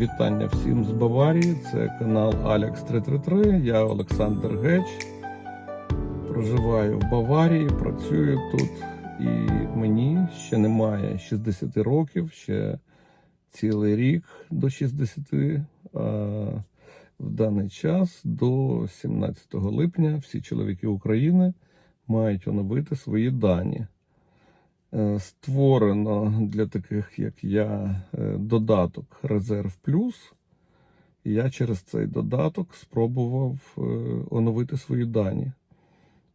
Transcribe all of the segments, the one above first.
Вітання всім з Баварії. Це канал Алекс 333. Я Олександр Геч. Проживаю в Баварії, працюю тут, і мені ще немає 60 років, ще цілий рік до 60. А в даний час до 17 липня всі чоловіки України мають оновити свої дані. Е, Створено для таких, як я, е, додаток Резерв Плюс. І я через цей додаток спробував е, оновити свої дані.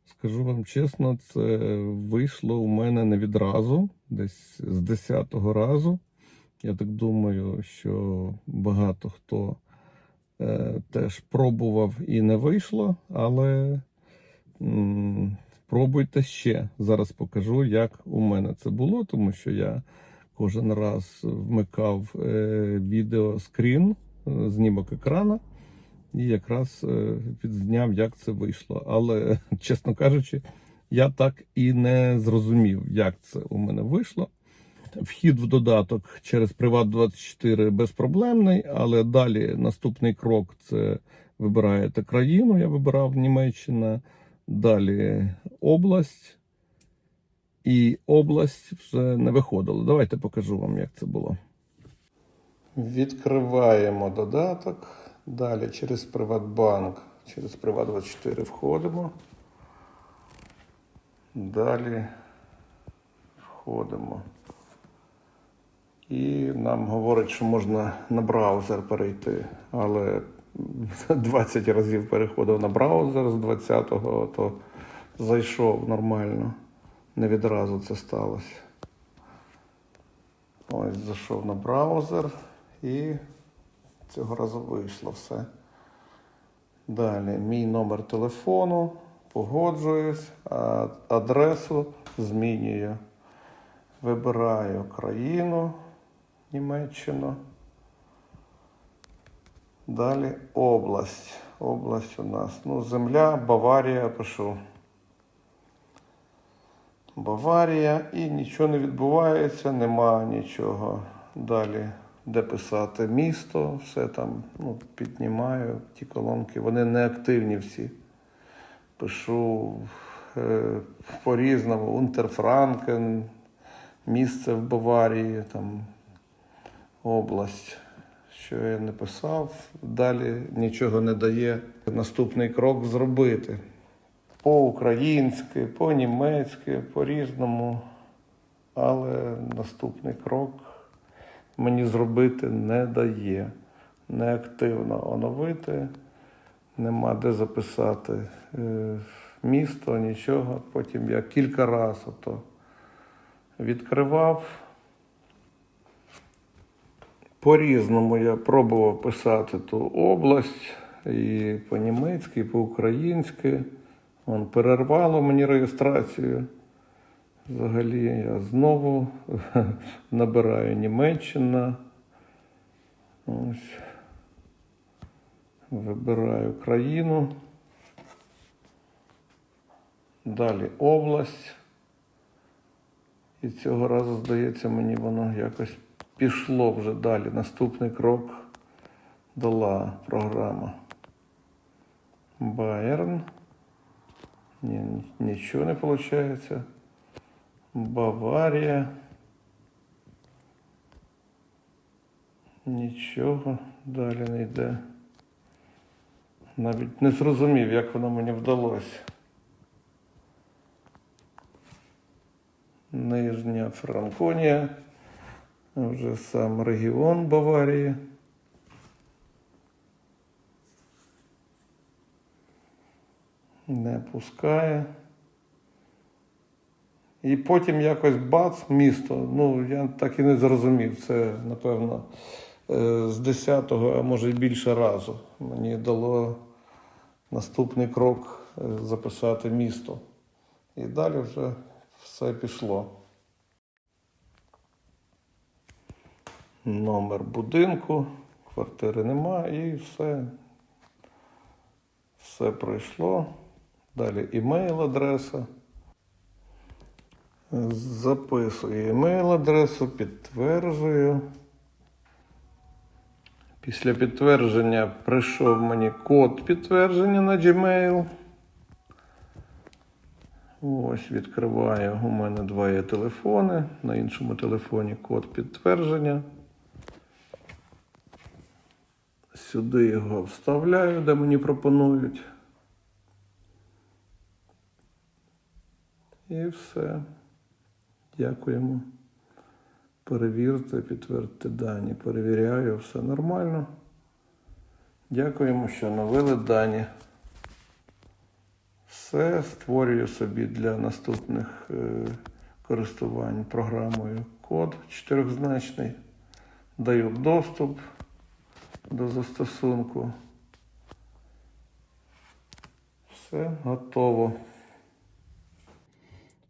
Скажу вам чесно, це вийшло у мене не відразу, десь з 10-го разу. Я так думаю, що багато хто е, теж пробував і не вийшло, але м, пробуйте ще. Зараз покажу, як у мене це було, тому що я кожен раз вмикав е, відеоскрін, е, знімок екрана, і якраз е, відзняв, як це вийшло. Але, чесно кажучи, я так і не зрозумів, як це у мене вийшло. Вхід в додаток через Приват24 безпроблемний, але далі наступний крок це вибираєте країну. Я вибирав Німеччина, далі область. І область вже не виходила. Давайте покажу вам, як це було. Відкриваємо додаток. Далі через Приватбанк, через Приват24 входимо. Далі входимо. І нам говорить, що можна на браузер перейти. Але 20 разів переходив на браузер з 20-го, то зайшов нормально. Не відразу це сталося. Ось зайшов на браузер і цього разу вийшло все. Далі мій номер телефону, погоджуюсь, адресу змінюю. Вибираю країну Німеччину. Далі область. Область у нас. Ну, земля, Баварія пишу. Баварія і нічого не відбувається, нема нічого. Далі, де писати місто, все там ну, піднімаю ті колонки. Вони не активні всі. Пишу е, по-різному. Унтерфранкен, місце в Баварії, там область. Що я не писав, далі нічого не дає. Наступний крок зробити по-українськи, по-німецьки, по-різному. Але наступний крок мені зробити не дає. Неактивно оновити, нема де записати е, місто, нічого. Потім я кілька разів відкривав. По-різному я пробував писати ту область і по-німецьки, і по-українськи. Он перервало мені реєстрацію. Взагалі я знову набираю Німеччина. Ось. Вибираю країну. Далі область. І цього разу, здається, мені воно якось пішло вже далі. Наступний крок дала програма. Байерн. Ні, нічого не виходить. Баварія. Нічого далі не йде. Навіть не зрозумів, як воно мені вдалося. Нижня Франконія. Вже сам регіон Баварії. Не пускає. І потім якось бац, місто. Ну, я так і не зрозумів. Це, напевно, е, з 10-го, а може й більше разу. Мені дало наступний крок е, записати місто. І далі вже все пішло. Номер будинку, квартири нема і все. Все пройшло. Далі імейл адреса. Записую імейл адресу, підтверджую. Після підтвердження прийшов мені код підтвердження на Gmail. Ось відкриваю. У мене два є телефони. На іншому телефоні код підтвердження. Сюди його вставляю, де мені пропонують. І все. Дякуємо. Перевірте, підтвердьте дані. Перевіряю, все нормально. Дякуємо, що навели дані. Все створюю собі для наступних е, користувань програмою код чотирьохзначний. Даю доступ до застосунку. Все готово.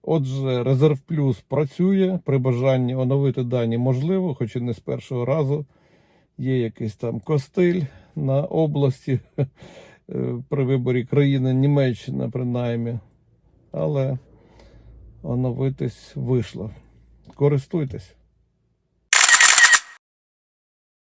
Отже, Резерв Плюс працює. При бажанні оновити дані можливо, хоч і не з першого разу. Є якийсь там костиль на області е, при виборі країни Німеччина, принаймні. Але оновитись вийшло. Користуйтесь.